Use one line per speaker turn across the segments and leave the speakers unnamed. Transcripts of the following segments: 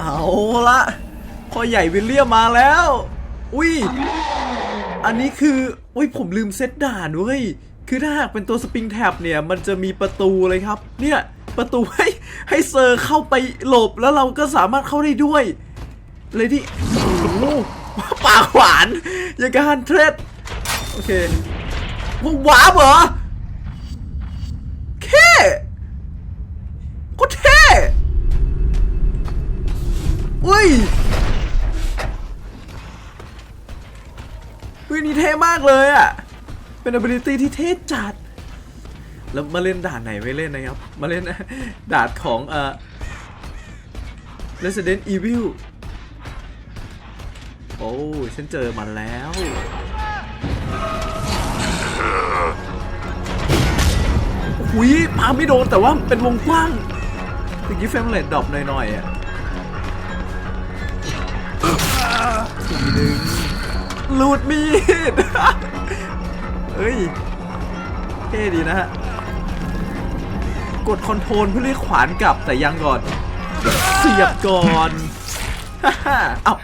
เอาละพ่อใหญ่วิลเลียมมาแล้ว อุ้ย อันนี้คือ อุ้ยผมลืมเซตด่านเว้ย คือถ้าหากเป็นตัวสปริงแท็บเนี่ย มันจะมีประตูเลยครับ เนี่ย ประตูให้ให้เซอร์เข้าไปหลบแล้วเราก็สามารถเข้าได้ด้วย เลยที่โอ้โหปากหวาน อย่างกับฮันเทรด โอเคว้าวเหรอากเลยอะ เป็น ability ที่เท่จัด แล้วมาเล่นด่านไหนไม่เล่นนะครับ มาเล่นด่านของเอ่อ Resident Evil โอ้ฉันเจอมันแล้ว หุยปาไม่โดนแต่ว่าเป็นวงกว้างตะกี้เฟมเรทดรอปหน่อยๆอะทีหนึ่ง ลูดมีดเฮ้ย เท่ดีนะฮะ กดคอนโทรลเพื่อเรียกขวานกลับแต่ยังก่อน เสียบก่อนฮ่าฮ่าเอ้า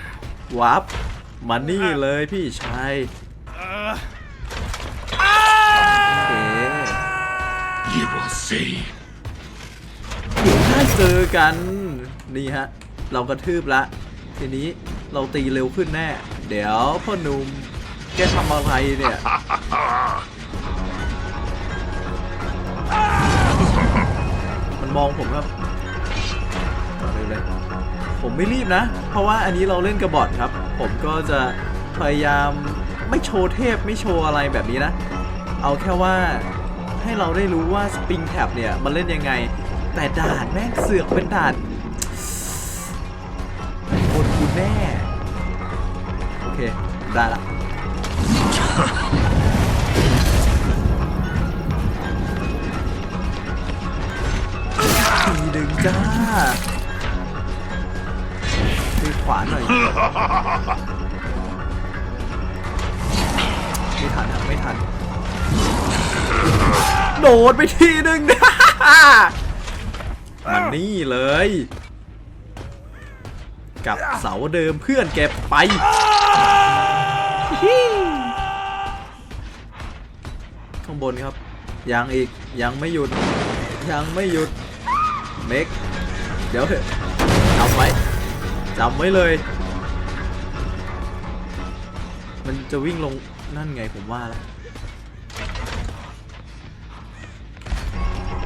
วับมานี่เลยพี่ชายโอเค
You will see.
เดี๋ยวถ้าเจอกัน นี่ฮะ เรากระทืบละ ทีนี้เราตีเร็วขึ้นแน่ เดี๋ยวพ่อหนุ่มแกทำอะไรเนี่ยมันมองผมครับต่อเลยเลยผมไม่รีบนะ เพราะว่าอันนี้เราเล่นกระบอดครับ ผมก็จะพยายามไม่โชว์เทพไม่โชว์อะไรแบบนี้นะ เอาแค่ว่าให้เราได้รู้ว่าสปริงแท็บเนี่ยมันเล่นยังไง แต่ด่านแม่งเสือกเป็นด่านโดนกูแน่ ได้ละทีดึงจ้าตีขวาหน่อยไม่ทันครับไม่ทัน โดดไปทีหนึ่งมันนี่เลย กับเสาเดิมเพื่อนแกไป ข้างบนครับ ยังอีกยังไม่หยุด ยังไม่หยุด เมกเดี๋ยวจำไว้จำไว้เลย มันจะวิ่งลงนั่นไงผมว่าแล้ว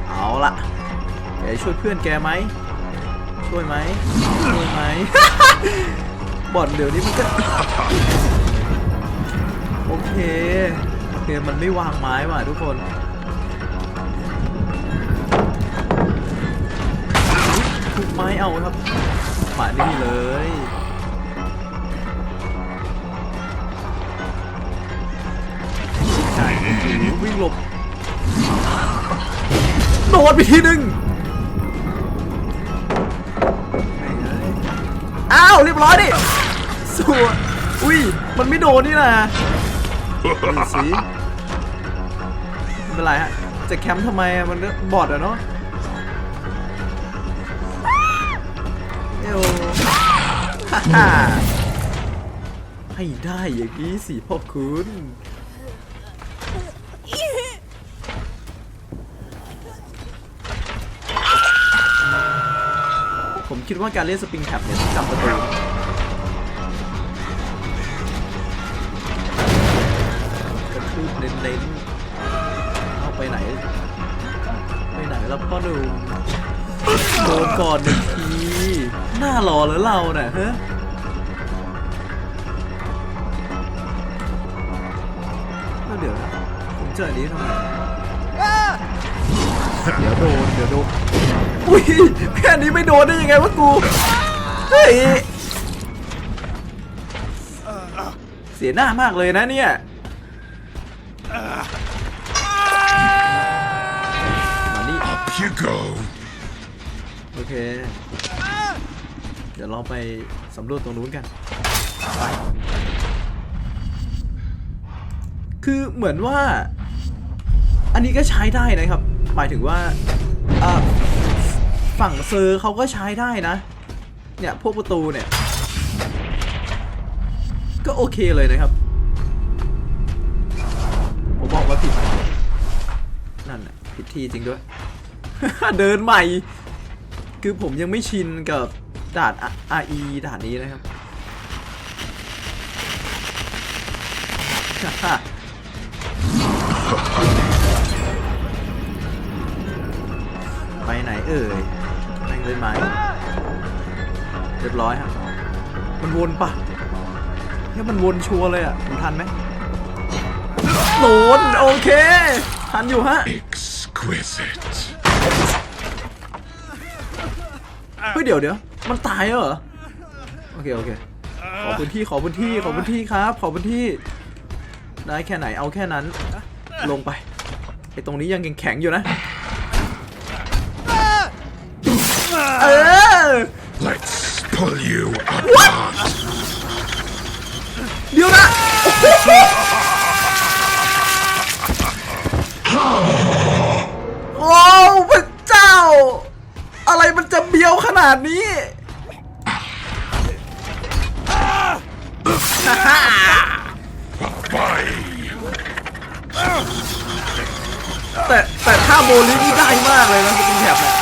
เอาละแกช่วยเพื่อนแกไหม ช่วยไหมช่วยไหมบ่อนเดี๋ยวนี้มันก็ โอเคโอเคมันไม่วางไม้ว่ะทุกคนทุกไม้เอาครับหมานี่เลยใช่โอ้โหวิ่งหลบโดนไปทีหนึ่ง อ้าวเรียบร้อยดิสวยอุ้ยมันไม่โดนนี่นะดูสิไม่เป็นไรฮะจะแคมป์ทำไมอะมันก็บอดอะเนาะเอวฮ่าให้ได้อย่างนี้สิพ่อคุณ ผมคิดว่าการเล่นสปริงแท็บเนี่ยต้องจำประตูกระทืบเน้นๆเอาไปไหน ไปไหนแล้วพ่อหนุ่มโดนก่อนหนึ่งทีหน้ารอแล้วเราน่ะฮะแล้วเดี๋ยวผมเจออันนี้ทำไมเดี๋ยวโดนเดี๋ยวโดน อุ้ยแค่นี้ไม่โดนได้ยังไงวะกูเฮ้ยเสียหน้ามากเลยนะเนี่ยมานี่
Up you go.
โอเค เดี๋ยวเราไปสำรวจตรงนู้นกันไปคือเหมือนว่า อันนี้ก็ใช้ได้นะครับ หมายถึงว่าอะ ฝั่งเซอร์เขาก็ใช้ได้นะ เนี่ย พวกประตูเนี่ย ก็โอเคเลยนะครับ ผมบอกว่าผิด นั่นนะผิดที่จริงด้วย เดินใหม่ คือผมยังไม่ชินกับด่าน RE ด่านนี้นะครับไปไหนเอ่ย เลยไหมเรียบร้อยครับมันวนปะเฮ้ยมันวนชัวร์เลยอะมันทันไหมโดนโอเค ทันอยู่ฮะ
Exquisite.
เฮ้ยเดี๋ยวเดี๋ยวมันตายแล้วเหรอโอเคโอเคขอพื้นที่ขอพื้นที่ขอพื้นที่ครับ ขอพื้นที่ ได้แค่ไหนเอาแค่นั้น ลงไปไอตรงนี้ยังแข็งๆอยู่นะ เออ
Let's pull you apart.
เดี๋ยวนะ โอ้พระเจ้า อะไรมันจะเบี้ยวขนาดนี้
Bye.
แต่แต่ถ้าโมลินี่ได้มากเลยนะสปริงแท็บเนี่ย